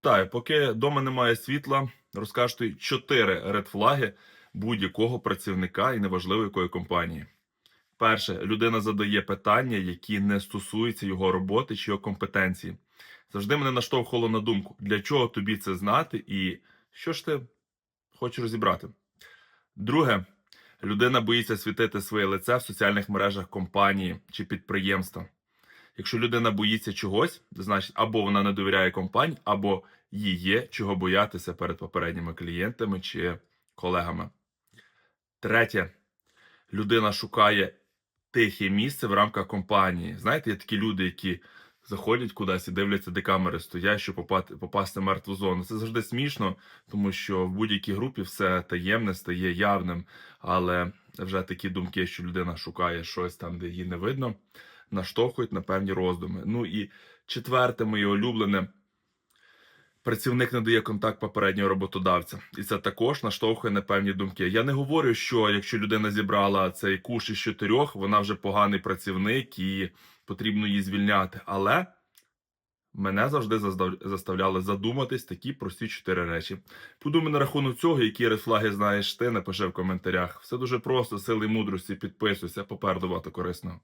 Так, поки вдома немає світла, розкажу чотири редфлаги будь-якого працівника і неважливо якої компанії. Перше, людина задає питання, які не стосуються його роботи чи його компетенції. Завжди мене наштовхувало на думку, для чого тобі це знати і що ж ти хочеш розібрати. Друге, людина боїться світити своє лице в соціальних мережах компанії чи підприємства. Якщо людина боїться чогось, значить або вона не довіряє компанії, або їй є чого боятися перед попередніми клієнтами чи колегами. Третє, людина шукає тихе місце в рамках компанії. Знаєте, є такі люди, які заходять кудись і дивляться, де камери стоять, щоб попати, попасти в мертву зону. Це завжди смішно, тому що в будь-якій групі все таємне стає явним. Але вже такі думки, що людина шукає щось там, де її не видно, наштовхують на певні роздуми. Ну і четверте, моє улюблене. Працівник не дає контакт попереднього роботодавця, і це також наштовхує на певні думки. Я не говорю, що якщо людина зібрала цей куш із чотирьох, вона вже поганий працівник і потрібно її звільняти. Але мене завжди заставляли задуматись такі прості чотири речі. Подумай на рахунок цього, які рефлаги знаєш ти, напиши в коментарях. Все дуже просто, сили і мудрості, підписуйся, попереду багато корисного.